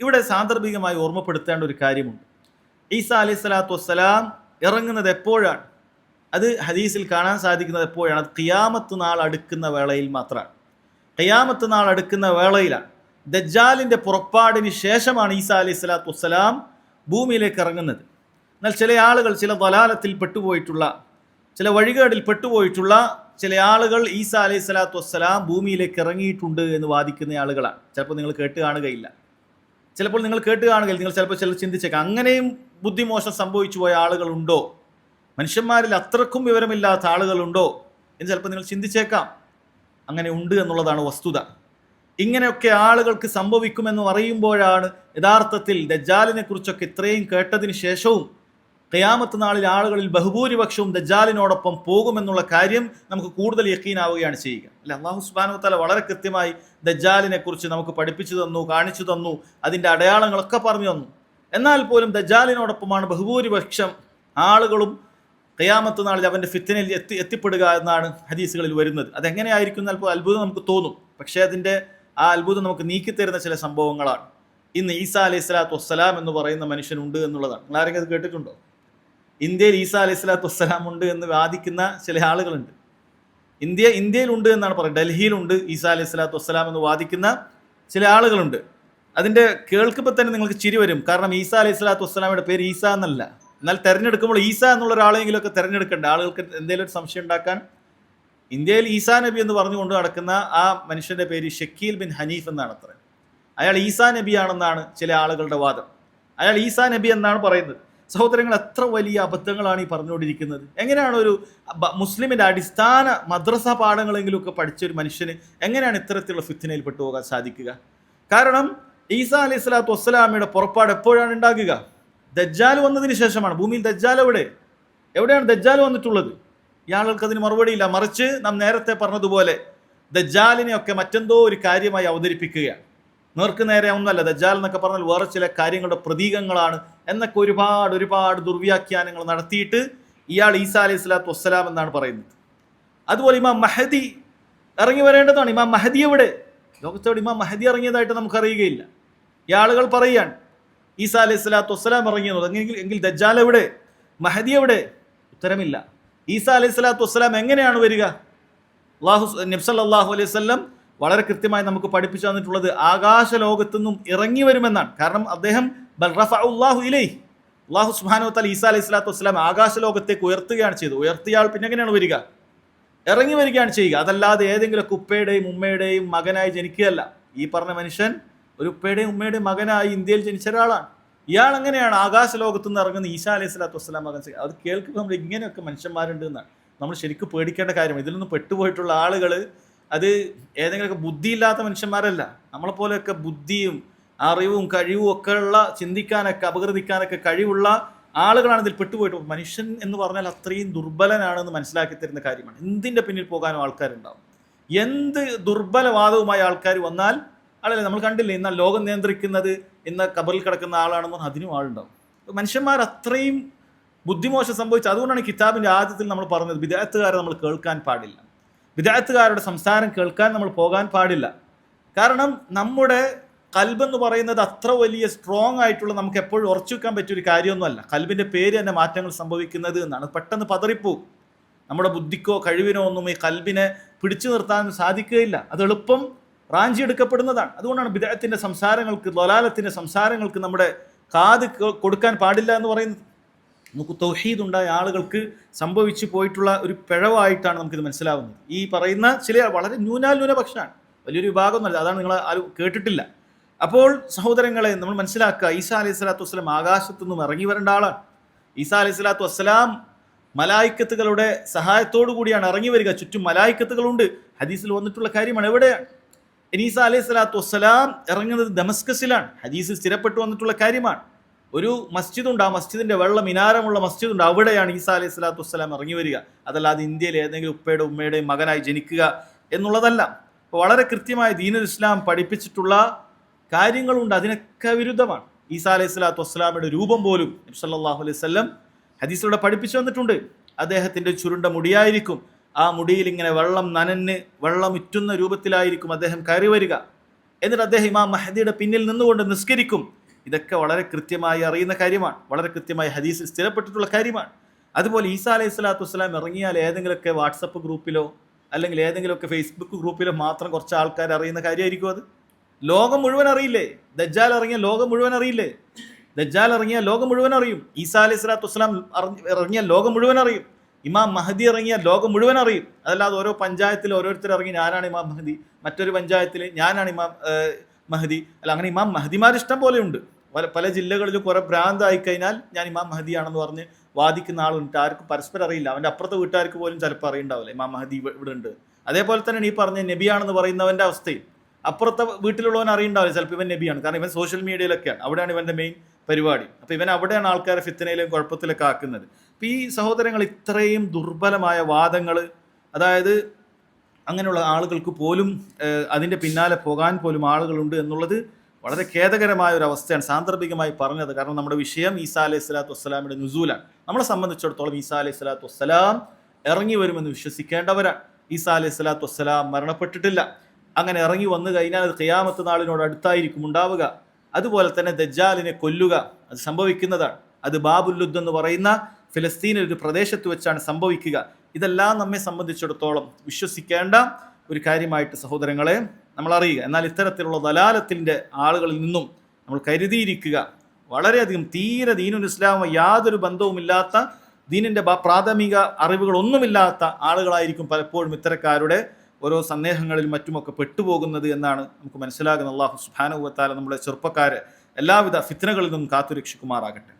ഇവിടെ സാന്ദർഭികമായി ഓർമ്മപ്പെടുത്തേണ്ട ഒരു കാര്യമുണ്ട്. ഈസ അലൈഹി സ്വലാത്തു വസ്സലാം ഇറങ്ങുന്നത് എപ്പോഴാണ്? അത് ഹദീസിൽ കാണാൻ സാധിക്കുന്നത് എപ്പോഴാണ്? അത് ഖിയാമത്ത് നാൾ അടുക്കുന്ന വേളയിൽ മാത്രമാണ്. ഖിയാമത്ത് നാൾ അടുക്കുന്ന വേളയിലാണ്. ദജ്ജാലിന്റെ പുറപ്പാടിന് ശേഷമാണ് ഈസ അലൈഹി സ്വലാത്തു വസ്സലാം ഭൂമിയിലേക്ക് ഇറങ്ങുന്നത്. എന്നാൽ ചില ആളുകൾ ചില വലാലത്തിൽ പെട്ടുപോയിട്ടുള്ള ചില വഴികേടിൽ പെട്ടുപോയിട്ടുള്ള ചില ആളുകൾ ഈസ അലൈഹി സ്വലാത്തു വസ്സലാം ഭൂമിയിലേക്ക് ഇറങ്ങിയിട്ടുണ്ട് എന്ന് വാദിക്കുന്ന ആളുകളാണ്. ചിലപ്പോൾ നിങ്ങൾ കേട്ട് കാണുകയില്ല. ചിലപ്പോൾ നിങ്ങൾ കേട്ട് കാണുകയില്ല നിങ്ങൾ ചിലപ്പോൾ ചിലർ ചിന്തിച്ചേക്കാം. അങ്ങനെയും ബുദ്ധിമോശം സംഭവിച്ചു പോയ ആളുകളുണ്ടോ? മനുഷ്യന്മാരിൽ അത്രക്കും വിവരമില്ലാത്ത ആളുകളുണ്ടോ? എന്ന് ചിലപ്പോൾ നിങ്ങൾ ചിന്തിച്ചേക്കാം. അങ്ങനെ ഉണ്ട് എന്നുള്ളതാണ് വസ്തുത. ഇങ്ങനെയൊക്കെ ആളുകൾക്ക് സംഭവിക്കുമെന്ന് അറിയുമ്പോഴാണ് യഥാർത്ഥത്തിൽ ദജ്ജാലിനെ കുറിച്ചൊക്കെ ഇത്രയും കേട്ടതിന് ശേഷവും ഖിയാമത്ത് നാളിൽ ആളുകളിൽ ബഹുഭൂരിപക്ഷവും ദജാലിനോടൊപ്പം പോകുമെന്നുള്ള കാര്യം നമുക്ക് കൂടുതൽ യക്കീനാവുകയാണ് ചെയ്യുക. അല്ല? അള്ളാഹു സുബാനു തല വളരെ കൃത്യമായി ദജാലിനെ കുറിച്ച് നമുക്ക് പഠിപ്പിച്ചു തന്നു കാണിച്ചു തന്നു അതിന്റെ അടയാളങ്ങളൊക്കെ പറഞ്ഞു തന്നു. എന്നാൽ പോലും ദജാലിനോടൊപ്പമാണ് ബഹുഭൂരിപക്ഷം ആളുകളും കയാമത്ത് നാളിൽ അവന്റെ ഫിത്തിനിൽ എത്തി എത്തിപ്പെടുക എന്നാണ് ഹദീസുകളിൽ വരുന്നത്. അതെങ്ങനെയായിരിക്കും എന്നാൽ അത്ഭുതം നമുക്ക് തോന്നും. പക്ഷേ അതിന്റെ ആ അത്ഭുതം നമുക്ക് നീക്കിത്തരുന്ന ചില സംഭവങ്ങളാണ്. ഇന്ന് ഈസാ അലൈഹി സ്വലാത്തു വസ്സലാം എന്ന് പറയുന്ന മനുഷ്യനുണ്ട് എന്നുള്ളതാണ്. നിങ്ങൾ ആരെങ്കിലും അത് കേട്ടിട്ടുണ്ടോ? ഇന്ത്യയിൽ ഈസാ അലൈഹി സ്വലാത്തു വസ്സലാം ഉണ്ട് എന്ന് വാദിക്കുന്ന ചില ആളുകളുണ്ട്. ഇന്ത്യ ഇന്ത്യയിലുണ്ട് എന്നാണ് പറയുന്നത്. ഡൽഹിയിലുണ്ട് ഈസ അലൈഹി സ്വലാത്തു വസ്സലാം എന്ന് വാദിക്കുന്ന ചില ആളുകളുണ്ട്. അതിന്റെ കേൾക്കുമ്പോൾ തന്നെ നിങ്ങൾക്ക് ചിരി വരും. കാരണം ഈസ അലൈഹി സ്വലാത്തു വസ്സലാമയുടെ പേര് ഈസ എന്നല്ല. എന്നാൽ തിരഞ്ഞെടുക്കുമ്പോൾ ഈസ എന്നുള്ള ഒരാളെങ്കിലും ഒക്കെ തെരഞ്ഞെടുക്കണ്ടേ. ആളുകൾക്ക് എന്തെങ്കിലും ഒരു സംശയം ഉണ്ടാക്കാൻ ഇന്ത്യയിൽ ഈസാ നബി എന്ന് പറഞ്ഞുകൊണ്ട് നടക്കുന്ന ആ മനുഷ്യന്റെ പേര് ഷക്കീൽ ബിൻ ഹനീഫ് എന്നാണ് അത്ര അയാൾ ഈസാ നബിയാണെന്നാണ് ചില ആളുകളുടെ വാദം. അയാൾ ഈസാ നബി എന്നാണ് പറയുന്നത്. സഹോദരങ്ങൾ എത്ര വലിയ അബദ്ധങ്ങളാണ് ഈ പറഞ്ഞുകൊണ്ടിരിക്കുന്നത്? എങ്ങനെയാണ് ഒരു മുസ്ലിമിന്റെ അടിസ്ഥാന മദ്രസ പാഠങ്ങളെങ്കിലും ഒക്കെ പഠിച്ച ഒരു മനുഷ്യന് എങ്ങനെയാണ് ഇത്തരത്തിലുള്ള ഫിത്തിനയിൽ പെട്ടുപോകാൻ സാധിക്കുക? കാരണം ഈസാ അലൈഹി സ്വലാത്തു വസ്സലാമയുടെ പുറപ്പാട് എപ്പോഴാണ് ഉണ്ടാകുക? ദജ്ജാൽ വന്നതിന് ശേഷമാണ്. ഭൂമിയിൽ ദജ്ജാൽ എവിടെ? എവിടെയാണ് ദജ്ജാൽ വന്നിട്ടുള്ളത്? ഇയാൾക്ക് അതിന് മറുപടിയില്ല. മറിച്ച് നാം നേരത്തെ പറഞ്ഞതുപോലെ ദജ്ജാലിനെയൊക്കെ മറ്റെന്തോ ഒരു കാര്യമായി അവതരിപ്പിക്കുകയാണ്. നേർക്ക് നേരെ ഒന്നല്ല ദജ്ജാൽ എന്നൊക്കെ പറഞ്ഞാൽ വേറെ ചില കാര്യങ്ങളുടെ പ്രതീകങ്ങളാണ് എന്നൊക്കെ ഒരുപാട് ഒരുപാട് ദുർവ്യാഖ്യാനങ്ങൾ നടത്തിയിട്ട് ഇയാൾ ഈസാ അലൈഹി സ്വലാത്തു വസ്സലാം എന്നാണ് പറയുന്നത്. അതുപോലെ ഇമാം മഹദി ഇറങ്ങി വരേണ്ടതാണ്. ഇമാം മഹദി എവിടെ? ലോകത്തോട് ഇമാം മഹദി ഇറങ്ങിയതായിട്ട് നമുക്കറിയുകയില്ല. ഈ ആളുകൾ പറയുകയാണ് ഈസാ അലൈഹി സ്വലാത്തു വസ്സലാം ഇറങ്ങിയത് എങ്കിൽ എങ്കിൽ ദജ്ജാൽ എവിടെ? മഹദി എവിടെ? ഉത്തരമില്ല. ഈസാ അലൈഹി സ്വലാത്തു വസ്സലാം എങ്ങനെയാണ് വരിക? അള്ളാഹു നബ്സല്ലാഹു അലൈഹി വസല്ലം വളരെ കൃത്യമായി നമുക്ക് പഠിപ്പിച്ചു തന്നിട്ടുള്ളത് ആകാശ ലോകത്തു നിന്നും ഇറങ്ങി വരുമെന്നാണ്. കാരണം അദ്ദേഹം ബൽ ഇലൈ അള്ളാഹു സുബ്ഹാനഹു വതആല ഈസാ അലൈഹി സ്വലാത്തു വസ്സലാം ആകാശ ലോകത്തേക്ക് ഉയർത്തുകയാണ് ചെയ്തത്. ഉയർത്തിയാൾ പിന്നെ എങ്ങനെയാണ് വരിക? ഇറങ്ങി വരികയാണ് ചെയ്യുക. അതല്ലാതെ ഏതെങ്കിലും ഉപ്പയുടെയും ഉമ്മയുടെയും മകനായി ജനിക്കുകയല്ല. ഈ പറഞ്ഞ മനുഷ്യൻ ഒരു ഉപ്പയുടെയും ഉമ്മയുടെയും മകനായി ഇന്ത്യയിൽ ജനിച്ച ഒരാളാണ്. ഇയാൾ എങ്ങനെയാണ് ആകാശ ലോകത്തു നിന്ന് ഇറങ്ങുന്ന ഈശാ അലൈഹി സ്വലാത്തു വസ്സലാം മകൻ അത് കേൾക്കുമ്പോൾ നമ്മൾ ഇങ്ങനെയൊക്കെ മനുഷ്യന്മാരുണ്ട് എന്നാണ്. നമ്മൾ ശരിക്കും പേടിക്കേണ്ട കാര്യം. ഇതിൽ നിന്ന് പെട്ടുപോയിട്ടുള്ള ആളുകൾ അത് ഏതെങ്കിലുമൊക്കെ ബുദ്ധിയില്ലാത്ത മനുഷ്യന്മാരല്ല. നമ്മളെപ്പോലെയൊക്കെ ബുദ്ധിയും അറിവും കഴിവും ഒക്കെ ഉള്ള ചിന്തിക്കാനൊക്കെ അപകൃതിക്കാനൊക്കെ കഴിവുള്ള ആളുകളാണ് ഇതിൽ പെട്ടുപോയിട്ട്. മനുഷ്യൻ എന്ന് പറഞ്ഞാൽ അത്രയും ദുർബലനാണെന്ന് മനസ്സിലാക്കി തരുന്ന കാര്യമാണ്. എന്തിന്റെ പിന്നിൽ പോകാനും ആൾക്കാരുണ്ടാവും. എന്ത് ദുർബലവാദവുമായ ആൾക്കാർ വന്നാൽ ആളല്ലേ നമ്മൾ കണ്ടില്ലേ എന്നാൽ ലോകം നിയന്ത്രിക്കുന്നത് ഇന്ന് കബറിൽ കിടക്കുന്ന ആളാണെന്ന് പറഞ്ഞാൽ അതിനും ആളുണ്ടാവും. മനുഷ്യന്മാർ അത്രയും ബുദ്ധിമോശം സംഭവിച്ചു അതുകൊണ്ടാണ് കിതാബിന്റെ ആദ്യത്തിൽ നമ്മൾ പറഞ്ഞത് വിദേഹത്തുകാരെ നമ്മൾ കേൾക്കാൻ പാടില്ല. വിദേഹത്തുകാരുടെ സംസാരം കേൾക്കാൻ നമ്മൾ പോകാൻ പാടില്ല. കാരണം നമ്മുടെ കൽബെന്ന് പറയുന്നത് അത്ര വലിയ സ്ട്രോങ് ആയിട്ടുള്ള നമുക്ക് എപ്പോഴും ഉറച്ചു വെക്കാൻ പറ്റിയ ഒരു കാര്യമൊന്നുമല്ല. കൽബിന്റെ പേര് തന്നെ മാറ്റങ്ങൾ സംഭവിക്കുന്നത് എന്നാണ്. പെട്ടെന്ന് പതറിപ്പോവും നമ്മുടെ ബുദ്ധിക്കോ കഴിവിനോ ഒന്നും ഈ കൽബിനെ പിടിച്ചു നിർത്താൻ സാധിക്കുകയില്ല. അത് എളുപ്പം റാഞ്ചി എടുക്കപ്പെടുന്നതാണ്. അതുകൊണ്ടാണ് വിദേഹത്തിന്റെ സംസാരങ്ങൾക്ക് ലൊലാലത്തിന്റെ സംസാരങ്ങൾക്ക് നമ്മുടെ കാത് കൊടുക്കാൻ പാടില്ല എന്ന് പറയുന്നത്. നമുക്ക് തൗഹീദ് ഉണ്ടായ ആളുകൾക്ക് സംഭവിച്ചു പോയിട്ടുള്ള ഒരു പിഴവായിട്ടാണ് നമുക്കിത് മനസ്സിലാവുന്നത്. ഈ പറയുന്ന ചില വളരെ ന്യൂനാൽ ന്യൂനപക്ഷമാണ് വലിയൊരു വിഭാഗമൊന്നുമല്ല. അതാണ് നിങ്ങൾ ആരും കേട്ടിട്ടില്ല. അപ്പോൾ സഹോദരങ്ങളെ നമ്മൾ മനസ്സിലാക്കുക ഈസാ അലൈഹി സ്വലാത്തു വസ്സലാം ആകാശത്തു നിന്നും ഇറങ്ങി വരേണ്ട ആളാണ്. ഈസാ അലൈഹി സ്വലാത്തു വസ്സലാം മലായിക്കത്തുകളുടെ സഹായത്തോടു കൂടിയാണ് ഇറങ്ങി വരിക. ചുറ്റും മലായിക്കത്തുകളുണ്ട്. ഹദീസിൽ വന്നിട്ടുള്ള കാര്യമാണ് എവിടെയാണ്? ഇനീസ അലൈഹി സ്വലാത്തു വസ്സലാം ഇറങ്ങുന്നത് ദമസ്കസിലാണ്. ഹദീസിൽ സ്ഥിരപ്പെട്ടു വന്നിട്ടുള്ള കാര്യമാണ്. ഒരു മസ്ജിദ് ഉണ്ട് ആ മസ്ജിദിന്റെ വെള്ള മിനാരമുള്ള മസ്ജിദ് ഉണ്ട് അവിടെയാണ് ഈസാ അലൈഹി സ്വലാത്തു വസ്സലാം ഇറങ്ങി വരിക. അതല്ലാതെ ഇന്ത്യയിൽ ഏതെങ്കിലും ഉപ്പയുടെ ഉമ്മയുടെയും മകനായി ജനിക്കുക എന്നുള്ളതല്ല. അപ്പോൾ വളരെ കൃത്യമായി ദീനുൽ ഇസ്ലാം പഠിപ്പിച്ചിട്ടുള്ള കാര്യങ്ങളുണ്ട്. അതിനൊക്കെ വിരുദ്ധമാണ്. ഈസാ അലൈഹി സ്വലാത്തു വസ്സലാമയുടെ രൂപം പോലും നബ്സല്ലാഹു അലൈഹി വല്ലം ഹദീസിലൂടെ പഠിപ്പിച്ചു വന്നിട്ടുണ്ട്. അദ്ദേഹത്തിന്റെ ചുരുണ്ട മുടിയായിരിക്കും. ആ മുടിയിൽ ഇങ്ങനെ വെള്ളം നനഞ്ഞ് വെള്ളം ഇറ്റുന്ന രൂപത്തിലായിരിക്കും അദ്ദേഹം കയറി വരിക. എന്നിട്ട് അദ്ദേഹം ഇമാം മഹദിയുടെ പിന്നിൽ നിന്നുകൊണ്ട് നിസ്കരിക്കും. ഇതൊക്കെ വളരെ കൃത്യമായി അറിയുന്ന കാര്യമാണ്. വളരെ കൃത്യമായി ഹദീസിൽ സ്ഥിരപ്പെട്ടിട്ടുള്ള കാര്യമാണ്. അതുപോലെ ഈസാ അലൈഹി സ്വലാത്തു വസ്സലാം ഇറങ്ങിയാൽ ഏതെങ്കിലുമൊക്കെ വാട്സപ്പ് ഗ്രൂപ്പിലോ അല്ലെങ്കിൽ ഏതെങ്കിലുമൊക്കെ ഫേസ്ബുക്ക് ഗ്രൂപ്പിലോ മാത്രം കുറച്ച് ആൾക്കാർ അറിയുന്ന കാര്യമായിരിക്കും അത്. ലോകം മുഴുവൻ അറിയില്ലേ? ദജ്ജാൽ ഇറങ്ങിയാൽ ലോകം മുഴുവൻ അറിയില്ലേ? ദജ്ജാൽ ഇറങ്ങിയാൽ ലോകം മുഴുവൻ അറിയും. ഈസാ അലൈഹി സ്വലാത്തു വസ്സലാം ഇറങ്ങിയ ലോകം മുഴുവൻ അറിയും. ഇമാം മഹദി ഇറങ്ങിയ ലോകം മുഴുവൻ അറിയും. അതല്ലാതെ ഓരോ പഞ്ചായത്തിൽ ഓരോരുത്തർ ഇറങ്ങി ഞാനാണ് ഇമാം മഹദി. മറ്റൊരു പഞ്ചായത്തിൽ ഞാനാണ് ഇമാം മഹദി. അല്ല അങ്ങനെ ഇമാം മഹദിമാർ ഇഷ്ടം പോലെ ഉണ്ട്. പല പല ജില്ലകളിലും കുറെ ഭ്രാന്തായി കഴിഞ്ഞാൽ ഞാൻ ഇമാം മഹദിയാണെന്ന് പറഞ്ഞ് വാദിക്കുന്ന ആളുണ്ട്. ആർക്കും പരസ്പരം അറിയില്ല. അവന്റെ അപ്പുറത്തെ വീട്ടുകാർക്ക് പോലും ചിലപ്പോൾ അറിയണ്ടാവില്ല. ഇമാം മഹദി ഇവ- ഇവിടെ ഉണ്ട് അതേപോലെ തന്നെ ഈ പറഞ്ഞ നബിയാണെന്ന് പറയുന്നവന്റെ അവസ്ഥയും അപ്പുറത്തെ വീട്ടിലുള്ളവൻ അറിയണ്ടാവില്ല. ചിലപ്പോൾ ഇവൻ നബിയാണ്. കാരണം ഇവൻ സോഷ്യൽ മീഡിയയിലൊക്കെയാണ് അവിടെയാണ് ഇവന്റെ മെയിൻ പരിപാടി. അപ്പോൾ ഇവൻ അവിടെയാണ് ആൾക്കാരെ ഫിത്തനയിലും കുഴപ്പത്തിലൊക്കെ ആക്കുന്നത്. അപ്പോൾ ഈ സഹോദരങ്ങൾ ഇത്രയും ദുർബലമായ വാദങ്ങൾ അതായത് അങ്ങനെയുള്ള ആളുകൾക്ക് പോലും അതിന്റെ പിന്നാലെ പോകാൻ പോലും ആളുകളുണ്ട് എന്നുള്ളത് വളരെ ഖേദകരമായ ഒരു അവസ്ഥയാണ് സാന്ദർഭികമായി പറഞ്ഞത്. കാരണം നമ്മുടെ വിഷയം ഈസാ അലൈഹി സ്വലാത്തു വസ്സലാമിന്റെ നുസൂലാണ്. നമ്മളെ സംബന്ധിച്ചിടത്തോളം ഈസാ അലൈഹി സ്വലാത്തു വസ്സലാം ഇറങ്ങി വരുമെന്ന് വിശ്വസിക്കേണ്ടവരാണ്. ഈസാ അലൈഹി സ്വലാത്തു വസ്സലാം മരണപ്പെട്ടിട്ടില്ല. അങ്ങനെ ഇറങ്ങി വന്നു കഴിഞ്ഞാൽ അത് ഖിയാമത്ത് നാളിനോട് അടുത്തായിരിക്കും ഉണ്ടാവുക. അതുപോലെ തന്നെ ദജ്ജാലിനെ കൊല്ലുക അത് സംഭവിക്കുന്നതാണ്. അത് ബാബുല്ലുദ് എന്ന് പറയുന്ന ഫിലസ്തീനിൽ ഒരു പ്രദേശത്ത് വെച്ചാണ് സംഭവിക്കുക. ഇതെല്ലാം നമ്മെ സംബന്ധിച്ചിടത്തോളം വിശ്വസിക്കേണ്ട ഒരു കാര്യമായിട്ട് സഹോദരങ്ങളെ നമ്മൾ അറിയുക എന്നാൽ ഇത്തരത്തിലുള്ള ദലാലത്തിന്റെ ആളുകളിൽ നിന്നും നമ്മൾ കരുതിയിരിക്കുക. വളരെയധികം തീരെ ദീനുൽ ഇസ്ലാമ യാതൊരു ബന്ധവുമില്ലാത്ത ദീനിന്റെ പ്രാഥമിക അറിവുകളൊന്നുമില്ലാത്ത ആളുകളായിരിക്കും പലപ്പോഴും ഇത്തരക്കാരുടെ ഓരോ സന്ദേഹങ്ങളിലും മറ്റുമൊക്കെ പെട്ടുപോകുന്നത് എന്നാണ് നമുക്ക് മനസ്സിലാകുന്ന അള്ളാഹു സുബാനുവത്താല നമ്മുടെ ചെറുപ്പക്കാരെ എല്ലാവിധ ഫിത്തനകളിൽ നിന്നും കാത്തുരക്ഷിക്കുമാറാകട്ടെ.